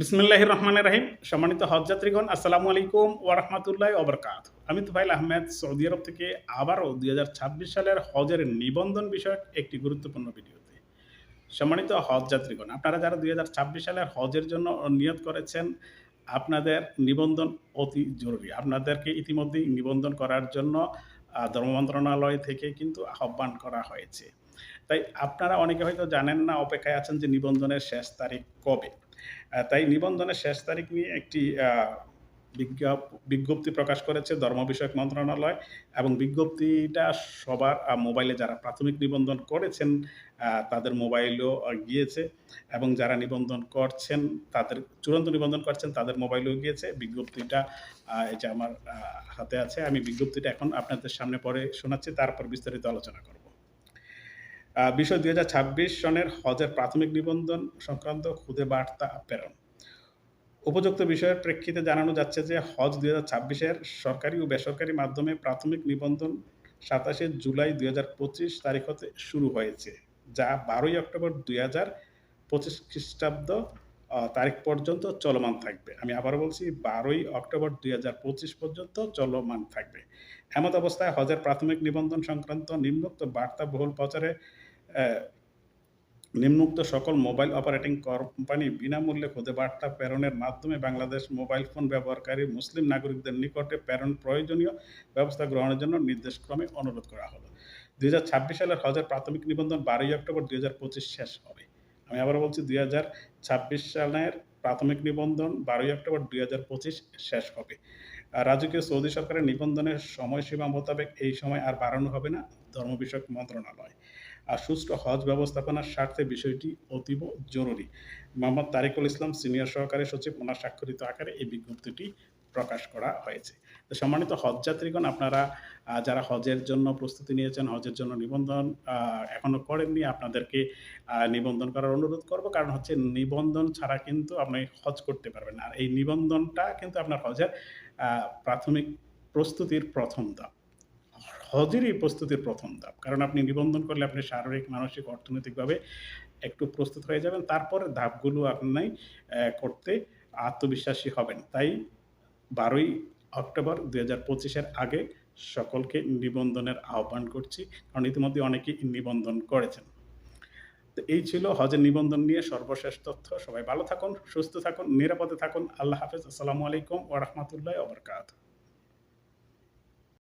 বিসমিল্লাহ রহমান রাহিম। সম্মানিত হজ হজযাত্রীগণ আসসালামু আলাইকুম ওরহমতুল্লাহ ওবরকাত আমি তুফাইল আহমেদ, সৌদি আরব থেকে আবারও দু হাজার ছাব্বিশ সালের হজের নিবন্ধন বিষয়ক একটি গুরুত্বপূর্ণ ভিডিওতে সম্মানিত হজযাত্রীগণ, আপনারা যারা দুই হাজার ছাব্বিশ সালের হজের জন্য নিয়ত করেছেন, আপনাদের নিবন্ধন অতি জরুরি। আপনাদেরকে ইতিমধ্যেই নিবন্ধন করার জন্য ধর্ম মন্ত্রণালয় থেকে কিন্তু আহ্বান করা হয়েছে। তাই আপনারা অনেকে হয়তো জানেন না, অপেক্ষায় আছেন যে নিবন্ধনের শেষ তারিখ কবে। তাই নিবন্ধনের শেষ তারিখ নিয়ে একটি বিজ্ঞপ্তি প্রকাশ করেছে ধর্ম বিষয়ক মন্ত্রণালয় এবং বিজ্ঞপ্তিটা সবার মোবাইলে যারা প্রাথমিক নিবন্ধন করেছেন তাদের মোবাইলও গিয়েছে এবং যারা নিবন্ধন করছেন, তাদের, চূড়ান্ত নিবন্ধন করছেন, তাদের মোবাইলেও গিয়েছে। বিজ্ঞপ্তিটা এই যে আমার হাতে আছে, আমি বিজ্ঞপ্তিটা এখন আপনাদের সামনে পরে শোনাচ্ছি, তারপর বিস্তারিত আলোচনা করব। বিষয় দুই হাজার ছাব্বিশ সনের হজের প্রাথমিক নিবন্ধন সংক্রান্ত খুদে বার্তা প্রেরণ। উপযুক্ত বিষয়ের প্রেক্ষিতে জানানো যাচ্ছে যে হজ দুই হাজার ছাব্বিশের সরকারি ও বেসরকারি মাধ্যমে প্রাথমিক নিবন্ধন সাতাশে জুলাই দুই হাজার পঁচিশ তারিখ হতে শুরু হয়েছে, যা বারোই অক্টোবর দুই হাজার পঁচিশ খ্রিস্টাব্দ তারিখ পর্যন্ত চলমান থাকবে। আমি আবার বলছি, বারোই অক্টোবর দুই হাজার পঁচিশ পর্যন্ত চলমান থাকবে। এমত অবস্থায় হজের প্রাথমিক নিবন্ধন সংক্রান্ত নিম্নোক্ত বার্তা বহুল প্রচারে নিম্নোক্ত সকল মোবাইল অপারেটিং কোম্পানি বিনামূল্যে খুদে বার্তা প্রেরণের মাধ্যমে বাংলাদেশ মোবাইল ফোন ব্যবহারকারী মুসলিম নাগরিকদের নিকটে প্রেরণ প্রয়োজনীয় ব্যবস্থা গ্রহণের জন্য নির্দেশক্রমে অনুরোধ করা হলো। দু হাজার ছাব্বিশ সালের হজের প্রাথমিক নিবন্ধন বারোই অক্টোবর দু হাজার পঁচিশ শেষ হবে। আমি আবার বলছি, দুই হাজার ছাব্বিশ সালের প্রাথমিক নিবন্ধন বারোই অক্টোবর দুই হাজার পঁচিশ শেষ হবে। আর রাজকীয় সৌদি সরকারের নিবন্ধনের সময়সীমা মোতাবেক এই সময় আর বাড়ানো হবে না ধর্ম বিষয়ক মন্ত্রণালয়। আর সুষ্ঠু হজ ব্যবস্থাপনার স্বার্থে বিষয়টি অতীব জরুরি। মোহাম্মদ তারিকুল ইসলাম সিনিয়র সহকারী সচিব ওনার স্বাক্ষরিত আকারে এই বিজ্ঞপ্তিটি প্রকাশ করা হয়েছে। তো সম্মানিত হজযাত্রীগণ আপনারা যারা হজের জন্য প্রস্তুতি নিয়েছেন হজের জন্য নিবন্ধন আহ, এখনও করেননি আপনাদেরকে নিবন্ধন করার অনুরোধ করব। কারণ হচ্ছে নিবন্ধন ছাড়া কিন্তু আপনি হজ করতে পারবেন আর এই নিবন্ধনটা কিন্তু আপনার হজের প্রাথমিক প্রস্তুতির প্রথম ধাপ। হজেরই প্রস্তুতির প্রথম ধাপ। কারণ আপনি নিবন্ধন করলে আপনি শারীরিক, মানসিক, অর্থনৈতিকভাবে একটু প্রস্তুত হয়ে যাবেন। তারপরে ধাপগুলো আপনি করতে আত্মবিশ্বাসী হবেন। তাই বারোই অক্টোবর দুই হাজার পঁচিশের আগে সকলকে নিবন্ধনের আহ্বান করছি। কারণ ইতিমধ্যে অনেকেই নিবন্ধন করেছেন। তো এই ছিল হজের নিবন্ধন নিয়ে সর্বশেষ তথ্য। সবাই ভালো থাকুন, সুস্থ থাকুন, নিরাপদে থাকুন। আল্লাহ হাফেজ। আসসালামু আলাইকুম ওরহমতুল্লাহ ওবরকাত